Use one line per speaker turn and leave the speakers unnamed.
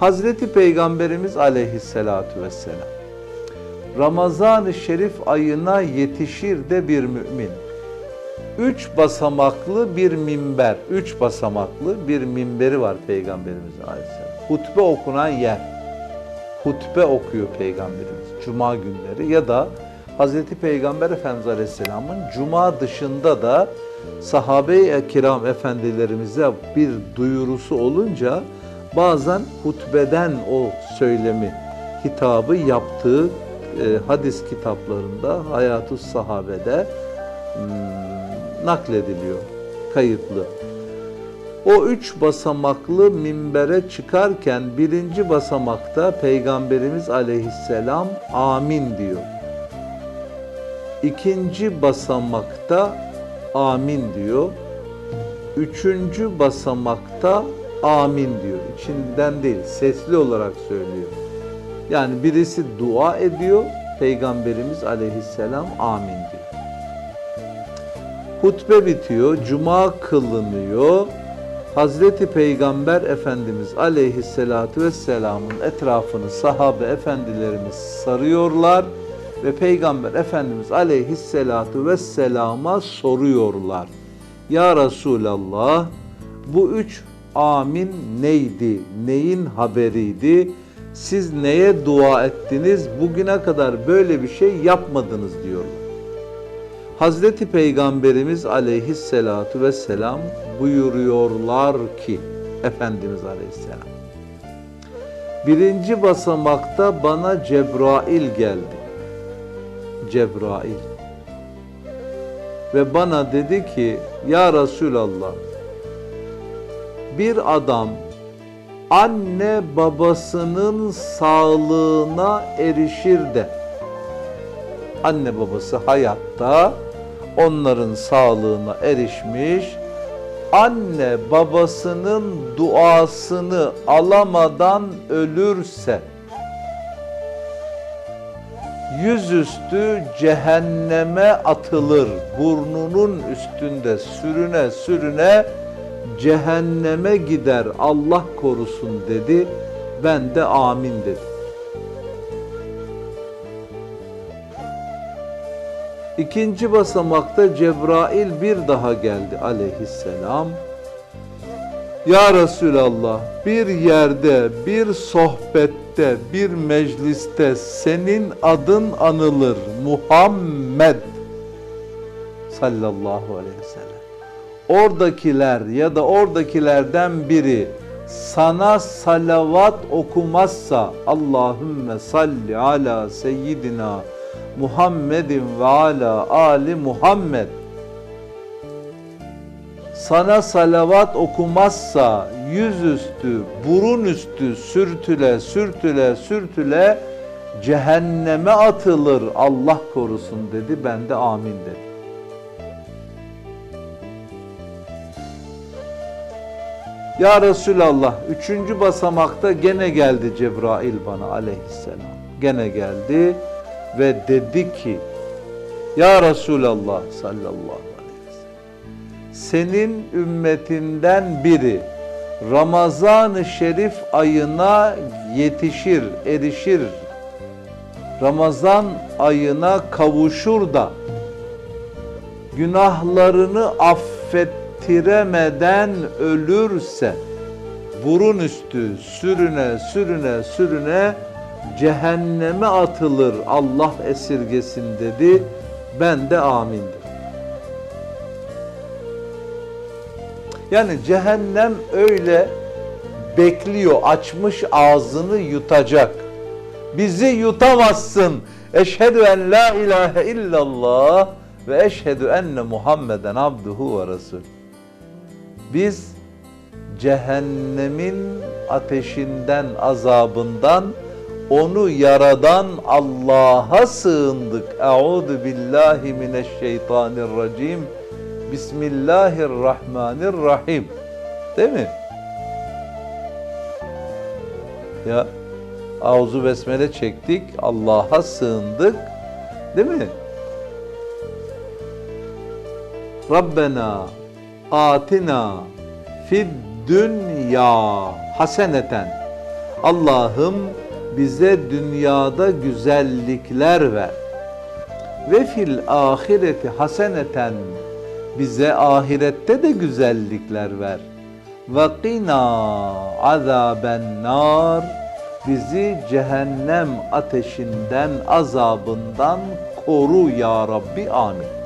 Hazreti Peygamberimiz aleyhissalatu vesselam Ramazan-ı Şerif ayına yetişir de bir mümin. Üç basamaklı bir minber, üç basamaklı bir minberi var Peygamberimiz aleyhisselam. Hutbe okunan yer. Hutbe okuyor Peygamberimiz Cuma günleri ya da Hazreti Peygamber Efendimiz Aleyhisselam'ın Cuma dışında da sahabe-i kiram efendilerimize bir duyurusu olunca bazen hutbeden o söylemi, hitabı yaptığı e, hadis kitaplarında Hayatü Sahabe'de hmm, naklediliyor, kayıtlı. O üç basamaklı minbere çıkarken birinci basamakta Peygamberimiz aleyhisselam amin diyor. İkinci basamakta amin diyor. Üçüncü basamakta amin diyor. İçinden değil, sesli olarak söylüyor. Yani birisi dua ediyor, Peygamberimiz aleyhisselam amin diyor. Hutbe bitiyor, cuma kılınıyor. Hazreti Peygamber Efendimiz aleyhissalatu vesselamın etrafını sahabe efendilerimiz sarıyorlar ve Peygamber Efendimiz aleyhissalatu vesselama soruyorlar. Ya Resulallah bu üç amin neydi? Neyin haberiydi? Siz neye dua ettiniz? Bugüne kadar böyle bir şey yapmadınız diyorlar. Hazreti Peygamberimiz aleyhissalatu vesselam buyuruyorlar ki Efendimiz aleyhisselam birinci basamakta bana Cebrail geldi. Cebrail ve bana dedi ki ya Resulallah bir adam anne babasının sağlığına erişir de anne babası hayatta onların sağlığına erişmiş anne babasının duasını alamadan ölürse yüzüstü cehenneme atılır burnunun üstünde sürüne sürüne cehenneme gider Allah korusun dedi ben de amin dedim İkinci basamakta Cebrail bir daha geldi aleyhisselam. Ya Resulallah bir yerde, bir sohbette, bir mecliste senin adın anılır. Muhammed sallallahu aleyhi ve sellem. Oradakiler ya da oradakilerden biri sana salavat okumazsa Allahümme salli ala seyyidina Muhammedin ve ala ali Muhammed sana salavat okumazsa yüzüstü, burun üstü sürtüle sürtüle sürtüle cehenneme atılır Allah korusun dedi. Ben de amin dedim. Ya Resulallah üçüncü basamakta gene geldi Cebrail bana aleyhisselam. Gene geldi ve dedi ki Ya Resulallah sallallahu aleyhi ve sellem senin ümmetinden biri Ramazan-ı Şerif ayına yetişir, erişir. Ramazan ayına kavuşur da günahlarını affettiremeden ölürse burun üstü sürüne sürüne sürüne cehenneme atılır Allah esirgesin dedi. Ben de amin dedim. Yani cehennem öyle bekliyor, açmış ağzını yutacak. Bizi yutamazsın. Eşhedü en la ilahe illallah ve eşhedü enne Muhammeden abduhu ve resul. Biz cehennemin ateşinden, azabından onu yaradan Allah'a sığındık. Euzu billahi mineşşeytanirracim. Bismillahirrahmanirrahim. Değil mi? Ya Auzu besmele çektik, Allah'a sığındık. Değil mi? Rabbena atina fid dünya haseneten Allah'ım bize dünyada güzellikler ver. Ve fil ahireti haseneten bize ahirette de güzellikler ver. Ve qina azaben nar bizi cehennem ateşinden azabından koru ya Rabbi amin.